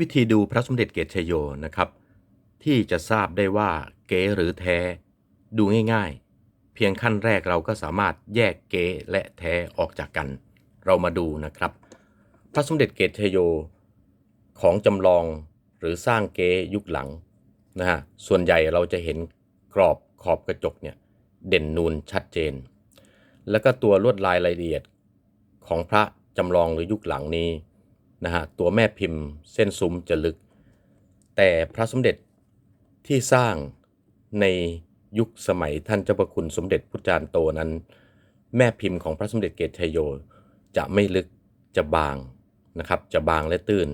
วิธีดูพระสมเด็จเกตชยโยนะครับ ที่จะทราบได้ว่าเก๊หรือแท้ ดูง่ายๆ เพียงขั้นแรกเราก็สามารถแยกเก๊และแท้ออกจากกัน เรามาดูนะครับ พระสมเด็จเกตชยโยของจำลองหรือสร้างเก๊ยุคหลังนะฮะส่วนใหญ่เราจะเห็นกรอบขอบกระจกเนี่ยเด่นนูนชัดเจน แล้วก็ตัวลวดลายรายละเอียดของพระจำลองหรือยุคหลังนี้ นะฮะตัวแม่พิมพ์เส้นซุ้มจะลึก แต่พระสมเด็จที่สร้างในยุคสมัยท่านเจ้าประคุณสมเด็จพุทธจารย์โตนั้น แม่พิมพ์ของพระสมเด็จเกตชัยโยจะไม่ลึกจะบางนะครับ จะบางและตื้น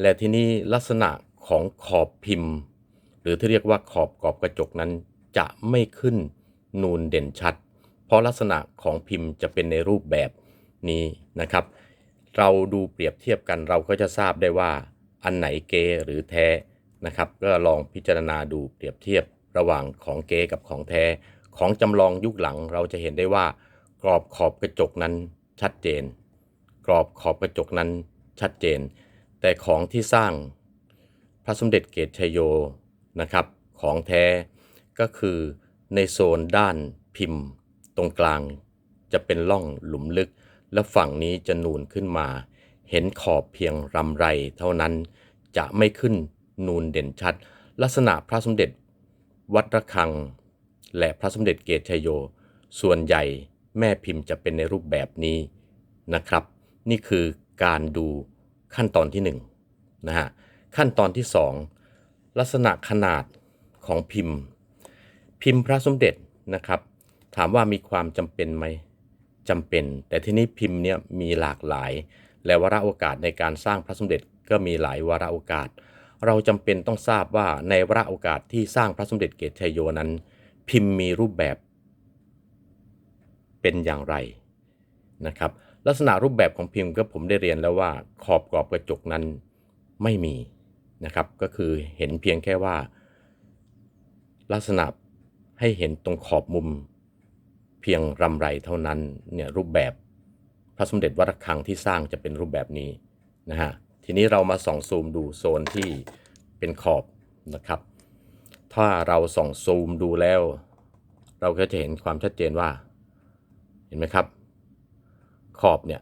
และที่นี่ลักษณะของขอบพิมพ์ หรือที่เรียกว่าขอบกรอบกระจกนั้นจะไม่ขึ้นนูนเด่นชัด เพราะลักษณะของพิมพ์จะเป็นในรูปแบบนี้นะครับ เราดูเปรียบเทียบกันเราก็จะทราบได้ว่าอันไหนเกหรือแท้นะครับ ก็ลองพิจารณาดูเปรียบเทียบระหว่างของเกกับของแท้ ของจำลองยุคหลังเราจะเห็นได้ว่า กรอบขอบกระจกนั้นชัดเจน กรอบขอบกระจกนั้นชัดเจน แต่ของที่สร้างพระสมเด็จเกตชยโยนะครับ ของแท้ก็คือในโซนด้านพิมพ์ ตรงกลางจะเป็นร่องหลุมลึก และฝั่งนี้จะนูนขึ้นมา เห็นขอบเพียงรำไรเท่านั้นจะไม่ขึ้นนูนเด่นชัด ลักษณะพระสมเด็จ วัดระฆัง และพระสมเด็จเกตชยโย ส่วนใหญ่แม่พิมพ์จะเป็นในรูปแบบนี้นะครับ นี่คือการดูขั้นตอนที่1นงนะฮะขั้นตอนที่ 2 ลักษณะขนาดของพิมพ์ พิมพ์พระสมเด็จนะครับ ถามว่ามีความจำเป็นไหม จำเป็น แต่ที่นี้พิมพ์เนี่ยมีหลากหลาย และวาระโอกาสในการสร้างพระสมเด็จก็มีหลายวาระโอกาส เราจำเป็นต้องทราบว่าในวาระโอกาสที่สร้างพระสมเด็จเกตชัยโยนั้น พิมพ์มีรูปแบบ เป็นอย่างไรนะครับลักษณะรูปแบบของพิมพ์ก็ผมได้เรียนแล้วว่าขอบกรอบกระจกนั้นไม่มีนะครับ ก็คือเห็นเพียงแค่ว่า ลักษณะให้เห็นตรงขอบมุม เพียงรำไรเท่านั้นเนี่ยรูปแบบพระสมเด็จวัดระฆังที่สร้างจะเป็นรูปแบบนี้นะฮะทีนี้เรามาส่องซูมดูโซนที่เป็นขอบนะครับ ถ้าเราส่องซูมดูแล้ว เราก็จะเห็นความชัดเจนว่าเห็นไหมครับ ขอบเนี่ย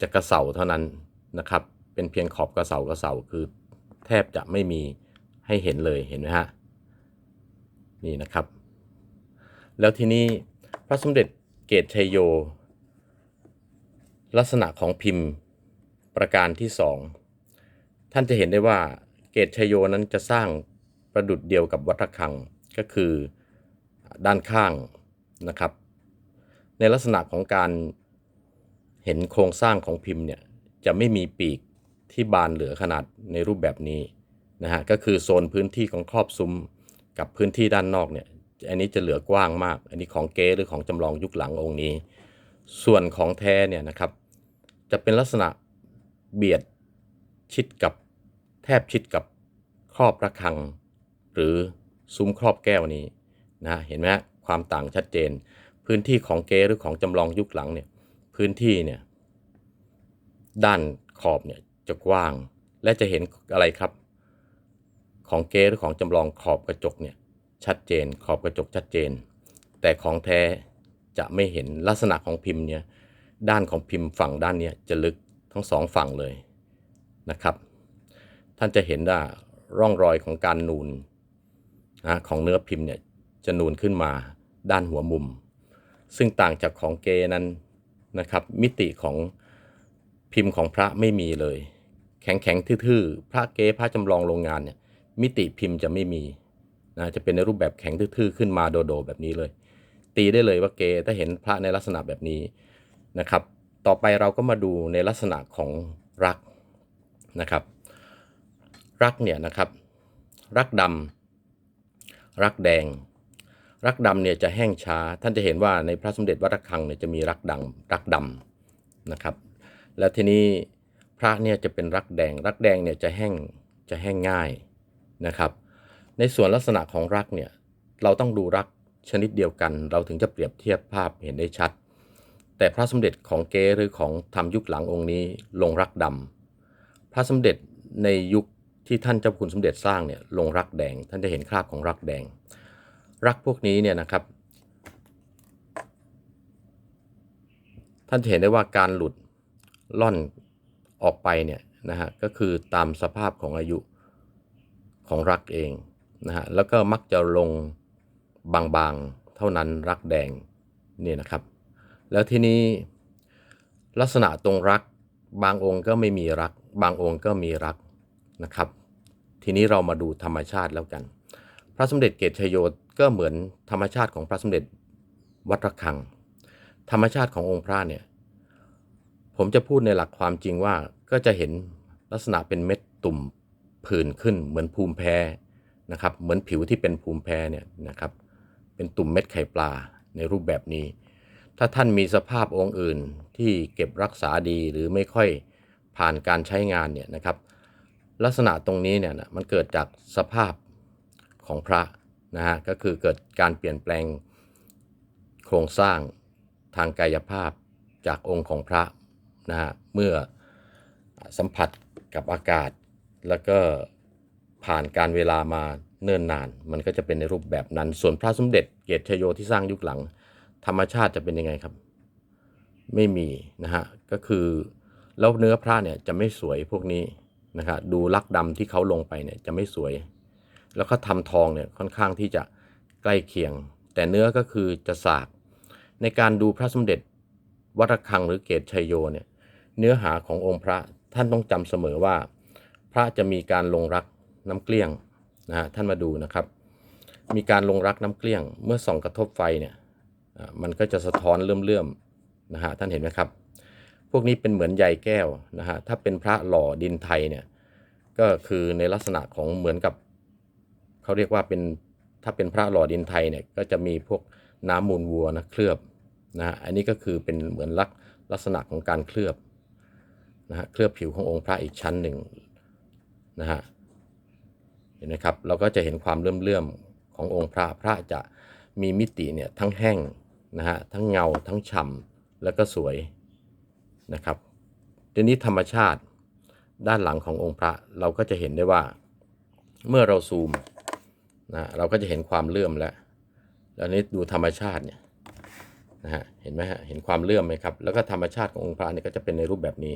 จะกระเสาเท่านั้นนะครับ เป็นเพียงขอบกระเสากระเสาคือแทบจะไม่มีให้เห็นเลยเห็นไหมฮะนี่นะครับ แล้วทีนี้ พระสมเด็จเกตชัยโย ลักษณะของพิมพ์ประการที่สองท่านจะเห็นได้ว่าเกตชัยโยนั้นจะสร้างประดุดเดียวกับวัดระฆังก็คือด้านข้างนะครับ ในลักษณะของการเห็นโครงสร้างของพิมพ์เนี่ยจะไม่มีปีกที่บานเหลือขนาดในรูปแบบนี้นะฮะก็คือโซนพื้นที่ของครอบซุ้มกับพื้นที่ด้านนอกเนี่ย อันนี้จะเหลือกว้างมาก อันนี้ของเก๊หรือของจำลองยุคหลังองค์นี้ ส่วนของแท้เนี่ยนะครับ จะเป็นลักษณะเบียดชิดกับแทบชิดกับครอบระฆัง หรือซุ้มครอบแก้วนี้นะเห็นไหมความต่างชัดเจน พื้นที่ของเก๊หรือของจำลองยุคหลังเนี่ยพื้นที่เนี่ยด้านขอบเนี่ยจะกว้าง และจะเห็นอะไรครับ ของเก๊หรือของจำลองขอบกระจกเนี่ย ชัดเจน ขอบกระจกชัดเจน แต่ของแท้จะไม่เห็นลักษณะของพิมพ์เนี่ยด้านของพิมพ์ฝั่งด้านนี้จะลึกทั้งสองฝั่งเลยนะครับ ท่านจะเห็นว่าร่องรอยของการนูนนะของเนื้อพิมพ์เนี่ยจะนูนขึ้นมาด้านหัวมุม ซึ่งต่างจากของเกนั้นนะครับ มิติของพิมพ์ของพระไม่มีเลย แข็งแข็งทื่อๆ พระเกพระจำลองโรงงานเนี่ยมิติพิมพ์จะไม่มี นะจะเป็นในรูปแบบแข็งทื่อๆขึ้นมาโดดๆแบบนี้เลย ตีได้เลยว่าเกถ้าเห็นพระในลักษณะแบบนี้นะครับ ต่อไปเราก็มาดูในลักษณะของรักนะครับ รักเนี่ยนะครับ รักดำรักแดง รักดำเนี่ยจะแห้งช้า ท่านจะเห็นว่าในพระสมเด็จวัดระฆังเนี่ยจะมีรักดังรักดำนะครับ แล้วทีนี้พระเนี่ยจะเป็นรักแดง รักแดงเนี่ยจะแห้งจะแห้งง่ายนะครับ ในส่วนลักษณะของรักเนี่ยเราต้องดูรักชนิดเดียวกัน เราถึงจะเปรียบเทียบภาพเห็นได้ชัด แต่พระสมเด็จของเกหรือของทำยุคหลังองค์นี้ลงรักดำพระสมเด็จในยุคที่ท่านเจ้าคุณสมเด็จสร้างเนี่ยลงรักแดง ท่านจะเห็นคราบของรักแดง รักพวกนี้เนี่ยนะครับ ท่านจะเห็นได้ว่าการหลุดล่อนออกไปเนี่ยนะฮะก็คือตามสภาพของอายุของรักเอง นะฮะแล้วก็มักจะลงบางๆเท่านั้นรักแดงนี่นะครับ แล้วทีนี้ลักษณะตรงรักบางองค์ก็ไม่มีรัก บางองค์ก็มีรักนะครับ ทีนี้เรามาดูธรรมชาติแล้วกัน พระสมเด็จเกตชยโยก็เหมือนธรรมชาติของพระสมเด็จวัดระฆัง ธรรมชาติขององค์พระเนี่ยผมจะพูดในหลักความจริงว่าก็จะเห็นลักษณะเป็นเม็ดตุ่มผื่นขึ้นเหมือนภูมิแพ้ นะครับเหมือนผิวที่เป็นภูมิแพ้เนี่ยนะครับเป็นตุ่มเม็ดไข่ปลาในรูปแบบนี้ ถ้าท่านมีสภาพองค์อื่นที่เก็บรักษาดีหรือไม่ค่อยผ่านการใช้งานเนี่ยนะครับ ลักษณะตรงนี้เนี่ยนะมันเกิดจากสภาพของพระนะฮะก็คือเกิดการเปลี่ยนแปลงโครงสร้างทางกายภาพจากองค์ของพระนะฮะเมื่อสัมผัสกับอากาศแล้วก็ ผ่านการเวลามาเนิ่นนาน มันก็จะเป็นในรูปแบบนั้น ส่วนพระสมเด็จเกตชโยที่สร้างยุคหลัง ธรรมชาติจะเป็นยังไงครับ ไม่มีนะฮะก็คือแล้วเนื้อพระเนี่ยจะไม่สวยพวกนี้นะครับดูลักดำที่เขาลงไปเนี่ยจะไม่สวย แล้วก็ทำทองเนี่ยค่อนข้างที่จะใกล้เคียง แต่เนื้อก็คือจะสาก ในการดูพระสมเด็จวัดระฆังหรือเกตชัยโยเนี่ยเนื้อหาขององค์พระท่านต้องจำเสมอว่า พระจะมีการลงรัก น้ำเกลี้ยงนะฮะท่านมาดูนะครับ มีการลงรักน้ำเกลี้ยง เมื่อส่องกระทบไฟเนี่ยมันก็จะสะท้อนเลื่อมๆนะฮะท่านเห็นไหมครับ พวกนี้เป็นเหมือนใยแก้วนะฮะถ้าเป็นพระหล่อดินไทยเนี่ยก็คือในลักษณะของเหมือนกับเขาเรียกว่าเป็นถ้าเป็นพระหล่อดินไทยเนี่ยก็จะมีพวกน้ำมูลวัวนะเคลือบนะฮะอันนี้ก็คือเป็นเหมือนลักลักษณะของการเคลือบนะฮะเคลือบผิวขององค์พระอีกชั้นหนึ่งนะฮะ เห็นไหมครับเราก็จะเห็นความเลื่อมๆขององค์พระพระจะมีมิติเนี่ยทั้งแห้งนะฮะทั้งเงาทั้งฉ่ำแล้วก็สวยนะครับทีนี้ธรรมชาติด้านหลังขององค์พระเราก็จะเห็นได้ว่าเมื่อเราซูมนะเราก็จะเห็นความเลื่อมแล้วแล้วนี้ดูธรรมชาติเนี่ยนะฮะเห็นไหมฮะเห็นความเลื่อมไหมครับแล้วก็ธรรมชาติขององค์พระเนี่ยก็จะเป็นในรูปแบบนี้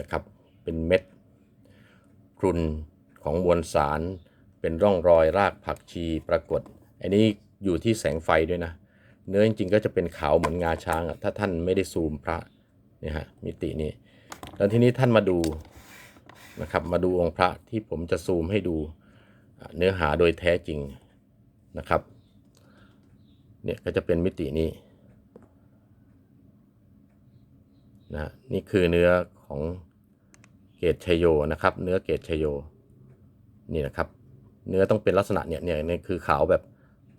นะครับเป็นเม็ดกรุน ของมวลสารเป็นร่องรอยรากผักชีปรากฏ อันนี้อยู่ที่แสงไฟด้วยนะ เนื้อจริงๆก็จะเป็นขาวเหมือนงาช้างถ้าท่านไม่ได้ซูมพระนี่ฮะมิตินี้แล้วทีนี้ท่านมาดูนะครับมาดูองค์พระที่ผมจะซูมให้ดูเนื้อหาโดยแท้จริงนะครับเนี่ยก็จะเป็นมิตินี้นะนี่คือเนื้อของเกตชยโยนะครับ เนื้อเกตชยโย นี่นะครับ เนื้อต้องเป็นลักษณะเนี่ยเนี่ยนี่คือขาวแบบ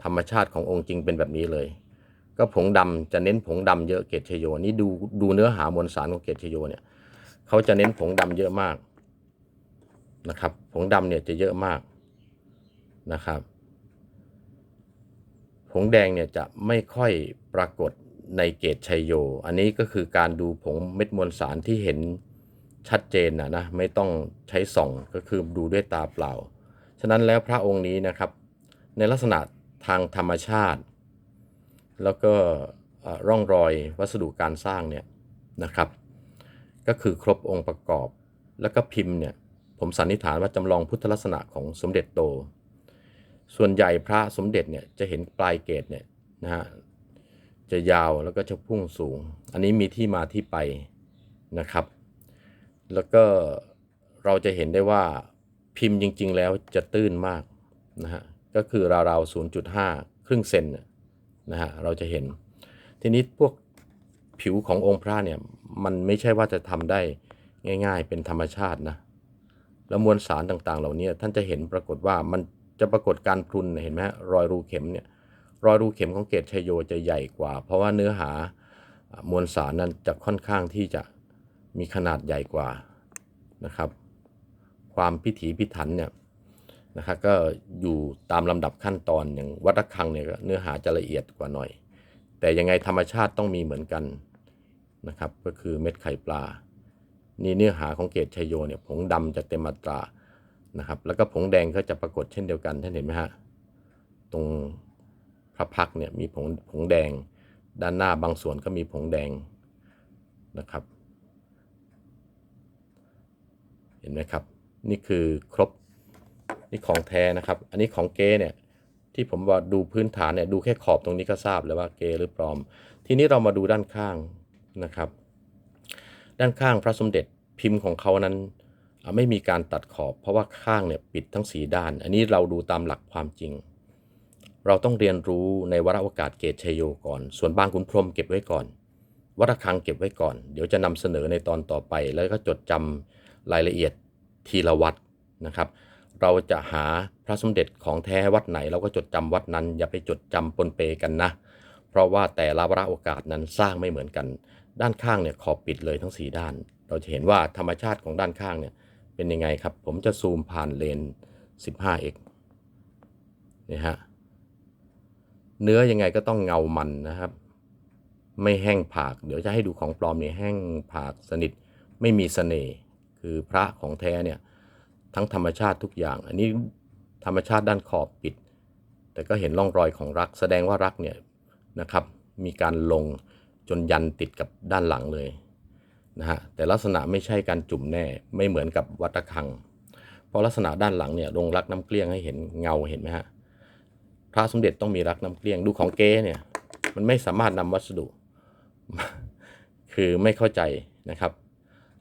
ธรรมชาติขององค์จริงเป็นแบบนี้เลย ก็ผงดำจะเน้นผงดำเยอะเกตชโยนี่ดูดูเนื้อหามวลสารของเกตชโยเนี่ยเขาจะเน้นผงดำเยอะมากนะครับ ผงดำเนี่ยจะเยอะมากนะครับผงแดงเนี่ยจะไม่ค่อยปรากฏในเกตชัยโย อันนี้ก็คือการดูผงเม็ดมวลสารที่เห็น ชัดเจนนะนะไม่ต้องใช้ส่องก็คือดูด้วยตาเปล่า ฉะนั้นแล้วพระองค์นี้นะครับ ในลักษณะทางธรรมชาติ แล้วก็ร่องรอยวัสดุการสร้างเนี่ยนะครับ ก็คือครบองค์ประกอบ แล้วก็พิมพ์เนี่ยผมสันนิษฐานว่าจำลองพุทธลักษณะของสมเด็จโต ส่วนใหญ่พระสมเด็จเนี่ยจะเห็นปลายเกตเนี่ยนะฮะจะยาวแล้วก็จะพุ่งสูง อันนี้มีที่มาที่ไปนะครับ แล้วก็เราจะเห็นได้ว่าพิมพ์จริง ๆ แล้วจะตื้นมากนะฮะก็คือราวๆ0.5 ครึ่งเซนนะฮะเราจะเห็น ทีนี้พวกผิวขององค์พระเนี่ยมันไม่ใช่ว่าจะทำได้ง่าย ๆ เป็นธรรมชาตินะแล้วมวลสารต่างๆ เหล่านี้ท่านจะเห็นปรากฏว่ามันจะปรากฏการพรุนเห็นไหมรอยรูเข็มเนี่ยรอยรูเข็มของเกตชัยโยจะใหญ่กว่า เพราะว่าเนื้อหามวลสารนั้นจะค่อนข้างที่จะ มีขนาดใหญ่กว่านะครับ ความพิถีพิถันเนี่ยนะครับก็อยู่ตามลำดับขั้นตอนอย่างวัดระฆังเนี่ยเนื้อหาจะละเอียดกว่าหน่อย แต่ยังไงธรรมชาติต้องมีเหมือนกันนะครับก็คือเม็ดไข่ปลา นี่เนื้อหาของเกตชัยโยเนี่ยผงดำจะเต็มอัตรานะครับแล้วก็ผงแดงก็จะปรากฏเช่นเดียวกันท่านเห็นไหมฮะตรงพระพักเนี่ยมีผงผงแดง ด้านหน้าบางส่วนก็มีผงแดงนะครับ เห็นไหมครับ นี่คือครบนี่ของแท้นะครับ อันนี้ของเกเนี่ยที่ผมว่าดูพื้นฐานเนี่ยดูแค่ขอบตรงนี้ก็ทราบแล้วว่าเกหรือปลอม ทีนี้เรามาดูด้านข้างนะครับ ด้านข้างพระสมเด็จพิมพ์ของเขานั้นไม่มีการตัดขอบ เพราะว่าข้างเนี่ยปิดทั้งสีด้าน อันนี้เราดูตามหลักความจริง เราต้องเรียนรู้ในวรโอกาสเกตชยโยก่อน ส่วนบางขุนพรหมเก็บไว้ก่อนวัดระฆังเก็บไว้ก่อน เดี๋ยวจะนำเสนอในตอนต่อไป แล้วก็จดจำ รายละเอียดทีละวัดนะครับ เราจะหาพระสมเด็จของแท้วัดไหน เราก็จดจำวัดนั้น อย่าไปจดจำปนเปกันนะ เพราะว่าแต่ละวรโอกาสนั้นสร้างไม่เหมือนกัน ด้านข้างเนี่ยขอบปิดเลยทั้ง 4 ด้าน เราจะเห็นว่าธรรมชาติของด้านข้างเนี่ยเป็นยังไงครับ ผมจะซูมผ่านเลนส์ 15x นี่ฮะเนื้อยังไงก็ต้องเงามันนะครับ ไม่แห้งผาก เดี๋ยวจะให้ดูของปลอมเนี่ยแห้งผากสนิทไม่มีเสน่ห์ คือพระของแท้เนี่ยทั้งธรรมชาติทุกอย่าง อันนี้ธรรมชาติด้านขอบปิด แต่ก็เห็นร่องรอยของรัก แสดงว่ารักเนี่ยนะครับมีการลงจนยันติดกับด้านหลังเลยนะฮะแต่ลักษณะไม่ใช่การจุ่มแน่ไม่เหมือนกับวัดระฆัง เพราะลักษณะด้านหลังเนี่ยลงรักน้ำเกลี้ยงให้เห็นเงาเห็นไหมฮะพระสมเด็จต้องมีรักน้ำเกลี้ยงดูของเก๊เนี่ยมันไม่สามารถนำวัสดุ คือไม่เข้าใจนะครับ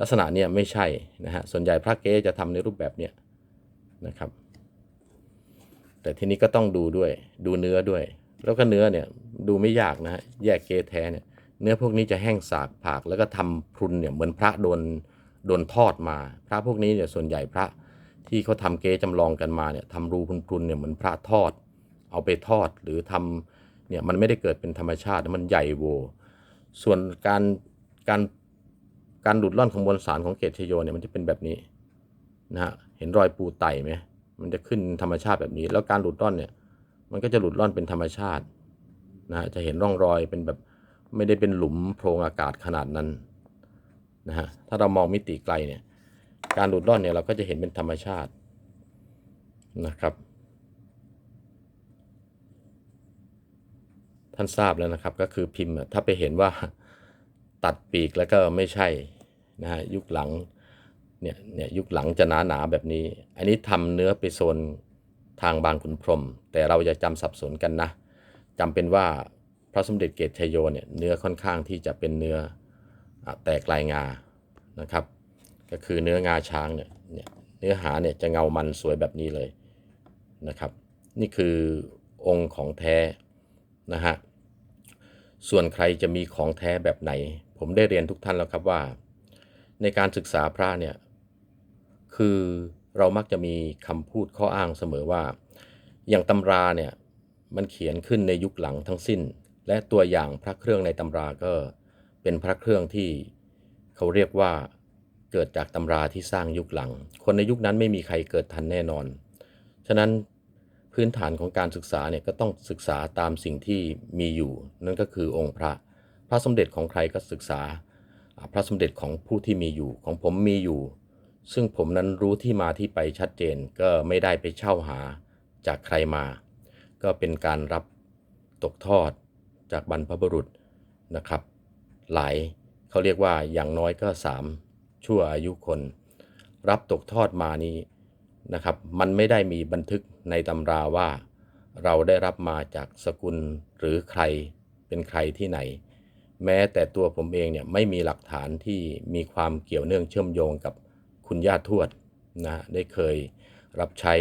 ลักษณะเนี่ยไม่ใช่นะฮะส่วนใหญ่พระเก๊จะทำในรูปแบบเนี้ยนะครับ แต่ทีนี้ก็ต้องดูด้วย ดูเนื้อด้วย แล้วก็เนื้อเนี่ยดูไม่ยากนะฮะแยกเก๊แท้เนี่ยเนื้อพวกนี้จะแห้งสากผากแล้วก็ทำพรุนเนี่ยเหมือนพระโดนโดนทอดมา พระพวกนี้เนี่ยส่วนใหญ่พระที่เขาทำเก๊จำลองกันมาเนี่ยทำรูพรุนๆเนี่ยเหมือนพระทอด เอาไปทอดหรือทำเนี่ยมันไม่ได้เกิดเป็นธรรมชาติมันใหญ่โว ส่วนการการ การหลุดล่อนของมวลสารของเกตชโยเนี่ยมันจะเป็นแบบนี้นะฮะเห็นรอยปูไต่ไหมมันจะขึ้นธรรมชาติแบบนี้ แล้วการหลุดล่อนเนี่ย มันก็จะหลุดล่อนเป็นธรรมชาตินะฮะจะเห็นร่องรอยเป็นแบบไม่ได้เป็นหลุมโพรงอากาศขนาดนั้นนะฮะถ้าเรามองมิติไกลเนี่ย การหลุดล่อนเนี่ยเราก็จะเห็นเป็นธรรมชาตินะครับ ท่านทราบแล้วนะครับก็คือพิมพ์ถ้าไปเห็นว่า ตัดปีกแล้วก็ไม่ใช่นะฮะยุคหลังเนี่ยเนี่ยยุคหลังจะหนาหนาๆแบบนี้ อันนี้ทำเนื้อไปโซนทางบางขุนพรหมแต่เราจะจำสับสนกันนะจำเป็นว่าพระสมเด็จเกตชยโยเนี่ยเนื้อค่อนข้างที่จะเป็นเนื้อแตกลายงานะครับ ก็คือเนื้องาช้างเนี่ยเนื้อหาเนี่ยจะเงามันสวยแบบนี้เลยนะครับ นี่คือองค์ของแท้นะฮะส่วนใครจะมีของแท้แบบไหน ผมได้เรียนทุกท่านแล้วครับว่า ในการศึกษาพระเนี่ย คือเรามักจะมีคำพูดข้ออ้างเสมอว่า อย่างตำราเนี่ยมันเขียนขึ้นในยุคหลังทั้งสิ้น และตัวอย่างพระเครื่องในตำราก็เป็นพระเครื่องที่เขาเรียกว่าเกิดจากตำราที่สร้างยุคหลัง คนในยุคนั้นไม่มีใครเกิดทันแน่นอน ฉะนั้นพื้นฐานของการศึกษาเนี่ยก็ต้องศึกษาตามสิ่งที่มีอยู่ นั่นก็คือองค์พระ พระสมเด็จของใครก็ศึกษา พระสมเด็จของผู้ที่มีอยู่ของผมมีอยู่ ซึ่งผมนั้นรู้ที่มาที่ไปชัดเจนก็ไม่ได้ไปเช่าหาจากใครมา ก็เป็นการรับตกทอดจากบรรพบุรุษนะครับ หลายเขาเรียกว่าอย่างน้อยก็สามชั่วอายุคน รับตกทอดมานี้นะครับ มันไม่ได้มีบันทึกในตำราว่า เราได้รับมาจากสกุลหรือใครเป็นใครที่ไหน แม้แต่ตัวผมเองเนี่ยไม่มีหลักฐานที่มีความเกี่ยวเนื่องเชื่อมโยงกับคุณย่าทวดนะได้เคยรับใช้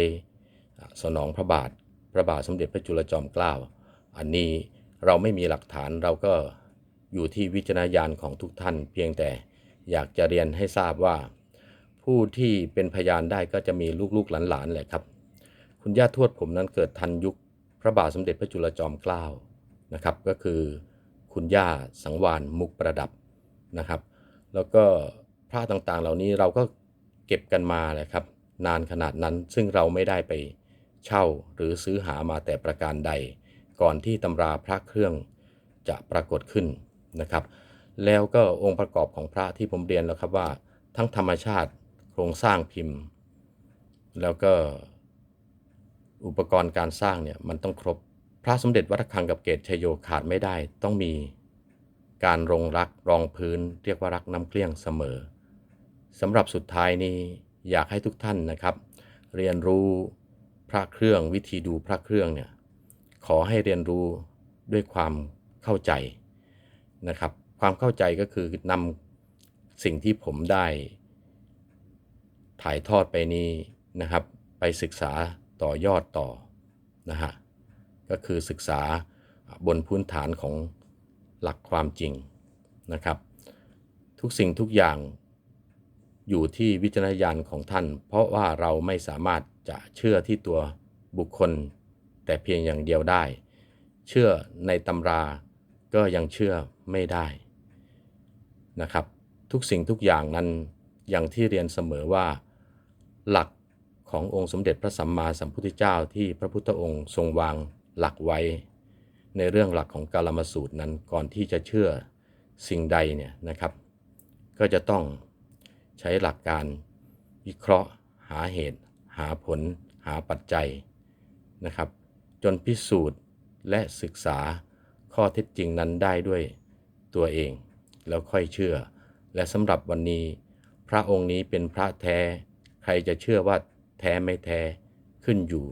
สนองพระบาท พระบาทสมเด็จพระจุลจอมเกล้า อันนี้เราไม่มีหลักฐานเราก็อยู่ที่วิจารณญาณของทุกท่าน เพียงแต่อยากจะเรียนให้ทราบว่า ผู้ที่เป็นพยานได้ก็จะมีลูกๆหลานๆแหละครับ คุณย่าทวดผมนั้นเกิดทันยุคพระบาทสมเด็จพระจุลจอมเกล้านะครับ ก็คือ คุณย่าสังวานมุกประดับนะครับ แล้วก็พระต่างๆ เหล่านี้เราก็เก็บกันมาแหละครับ นานขนาดนั้นซึ่งเราไม่ได้ไปเช่าหรือซื้อหามาแต่ประการใด ก่อนที่ตำราพระเครื่องจะปรากฏขึ้นนะครับ แล้วก็องค์ประกอบของพระที่ผมเรียนแล้วครับว่า ทั้งธรรมชาติโครงสร้างพิมพ์ แล้วก็อุปกรณ์การสร้างเนี่ยมันต้องครบ พระสมเด็จวัดระฆังกับเกตชยโยขาดไม่ได้ต้องมี การรงรักรองพื้นเรียกว่ารักน้ำเกลี้ยงเสมอสำหรับสุดท้ายนี้อยากให้ทุกท่านนะครับ เรียนรู้พระเครื่องวิธีดูพระเครื่องเนี่ยขอให้เรียนรู้ด้วยความเข้าใจนะครับ ความเข้าใจก็คือนำสิ่งที่ผมได้ ถ่ายทอดไปนี้นะครับ ไปศึกษาต่อยอดต่อนะฮะ ก็คือศึกษาบนพื้นฐานของหลักความจริงนะครับ ทุกสิ่งทุกอย่างอยู่ที่วิจารณญาณของท่าน เพราะว่าเราไม่สามารถจะเชื่อที่ตัวบุคคล แต่เพียงอย่างเดียวได้ เชื่อในตำราก็ยังเชื่อไม่ได้นะครับ ทุกสิ่งทุกอย่างนั้นอย่างที่เรียนเสมอว่า หลักขององค์สมเด็จพระสัมมาสัมพุทธเจ้าที่พระพุทธองค์ทรงวาง หลักไว้ ในเรื่องหลักของกาลมสูตรนั้นก่อนที่จะเชื่อสิ่งใดเนี่ยนะครับ ก็จะต้องใช้หลักการวิเคราะห์ หาเหตุ หาผล หาปัจจัยนะครับ จนพิสูจน์และศึกษาข้อเท็จจริงนั้นได้ด้วยตัวเอง แล้วค่อยเชื่อ และสำหรับวันนี้ พระองค์นี้เป็นพระแท้ ใครจะเชื่อว่าแท้ไม่แท้ขึ้นอยู่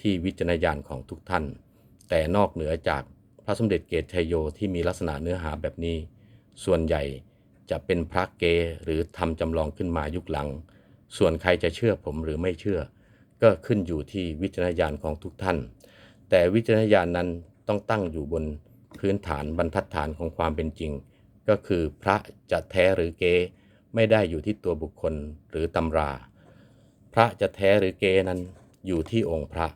ที่วิจารณญาณของทุกท่าน แต่นอกเหนือจากพระสมเด็จเกตชัยโยที่มีลักษณะเนื้อหาแบบนี้ ส่วนใหญ่จะเป็นพระเกหรือทำจำลองขึ้นมายุคหลัง ส่วนใครจะเชื่อผมหรือไม่เชื่อ ก็ขึ้นอยู่ที่วิจารณญาณของทุกท่าน แต่วิจารณญาณนั้นต้องตั้งอยู่บนพื้นฐานบรรทัดฐานของความเป็นจริง ก็คือพระจะแท้หรือเกไม่ได้อยู่ที่ตัวบุคคลหรือตำรา พระจะแท้หรือเกนั้นอยู่ที่องค์พระ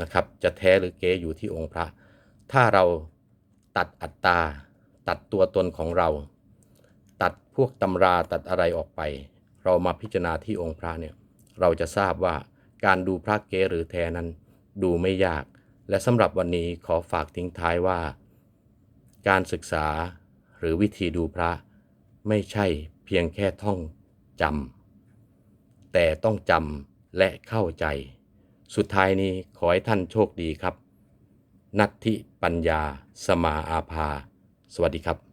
นะครับ จะแท้หรือเกอยู่ที่องค์พระ ถ้าเราตัดอัตตา ตัดตัวตนของเรา ตัดพวกตำราตัดอะไรออกไป เรามาพิจารณาที่องค์พระเนี่ยเราจะทราบว่าการดูพระเกหรือแท้นั้นดูไม่ยาก และสำหรับวันนี้ขอฝากทิ้งท้ายว่า การศึกษาหรือวิธีดูพระไม่ใช่เพียงแค่ท่องจำแต่ต้องจำและเข้าใจ สุดท้ายนี้ขอให้ท่านโชคดีครับ นัตถิปัญญา สมาอาภา สวัสดีครับ